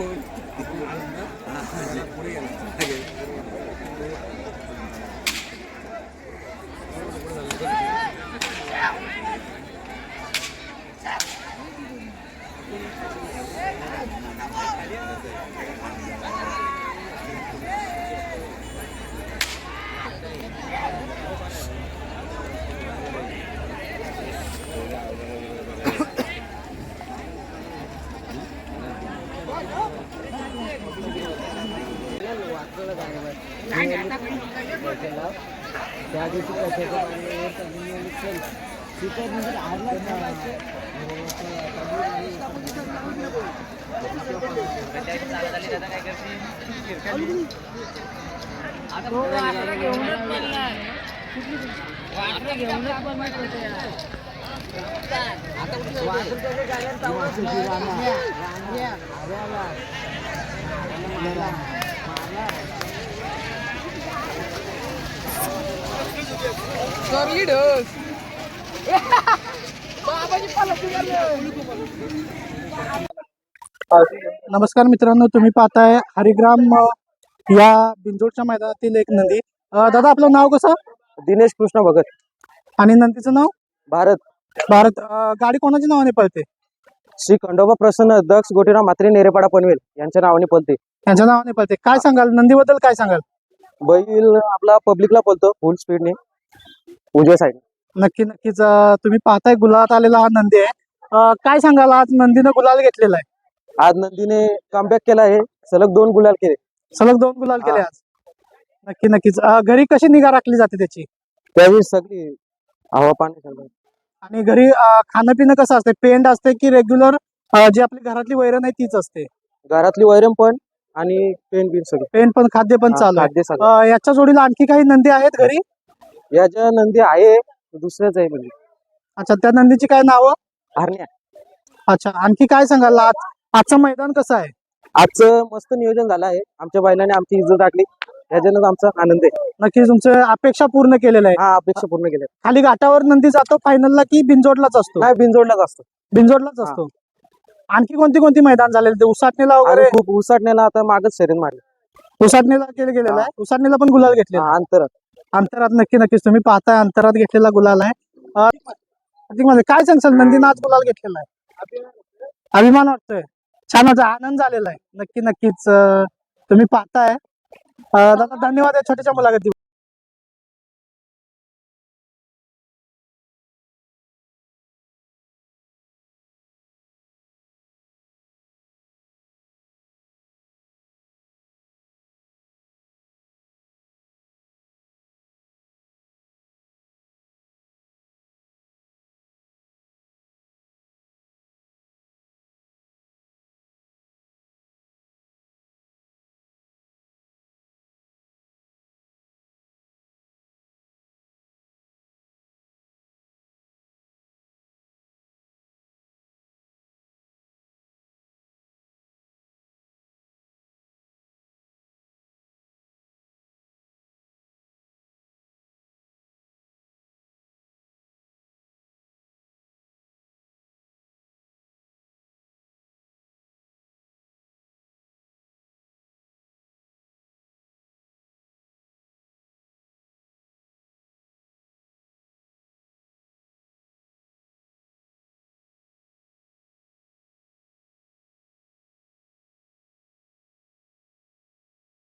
Yeah. त्या दिवशी कशाचं पाणी वर चालून गेलं, चल. तिथं नंतर नमस्कार मित्रांनो तुम्ही पाहताय हरिग्राम या बिंजोडच्या मैदानातील एक नंदी. अ, दादा आपलं नाव कसं? दिनेश कृष्ण भगत. आणि नंदीचं नाव? भारत. भारत. अ, गाडी कोणाच्या नावाने पळते? श्री खंडोबा प्रसन्न दक्ष गोटीराव मात्रे नेरेपाडा पनवेल यांच्या नावाने पलते यांच्या नावाने पळते. काय सांगाल? नंदीबद्दल काय सांगाल? बैल आपला पब्लिकला पलतो फुल स्पीडने उजव्या साईड नक्की नक्कीच. अ, तुम्ही पाहताय गुलाबात आलेला हा नंदी आहे. अ, काय सांगाल आज नंदीनं गुलाल घेतलेला आहे? आज नंदीने कमबॅक केला आहे. सलग दोन गुलाल केले. सलग दोन गुलाल केले हा. आज. नक्की नक्कीच. अ, घरी कशी निगा राखली जाते त्याची? त्यावेळी सगळी हवा पाणी सगळं आणि घरी अ, खाणं पिणं कसं असते पेंड असते की रेग्युलर जी आपली घरातली वैरण आहे तीच असते? घरातली वैरम पण आणि पेन बिन सगळं. पेंड पण खाद्य पण चालू आहे. खाद्य सगळं. अ, याच्या जोडीला आणखी काही नंदी आहेत घरी? या ज्या नंदी आहे दुसऱ्याच आहे म्हणजे. अच्छा त्या नंदीची काय नावं? हरण्या. अच्छा आणखी काय सांगाल? आज आजचं मैदान कसं आहे? आजचं मस्त नियोजन झालं आहे. आमच्या बैलाने आमची इज्जत टाकली याच्यानं आमचा आनंद आहे. नक्की तुमचं अपेक्षा पूर्ण केलेल्या आहे. हा अपेक्षा पूर्ण केल्या खाली घाटावर नंदी जातो फायनलला की बिनजोडलाच असतो? नाही बिनजोडलाच असतो. बिनजोडलाच असतो. आणखी कोणती कोणती मैदान झालेले? ते उसाटणीला वगैरे? खूप. उसाटण्याला आता मागच शरीर मारले. उसाटणीला केलं गेलेलं आहे. उसाटणीला पण गुलाल घेतलेला अंतर अंतरात नक्की नक्कीच. तुम्ही पाहताय अंतरात घेतलेला गुलाल आहे. अधिक म्हणजे काय सांगशाल? नंदीनं आज गुलाल घेतलेला आहे. अभिमान वाटतोय. छान माझा आनंद झालेला आहे. नक्की नक्कीच तुम्ही पाहताय. दादा धन्यवाद या छोट्याच्या मुलाखती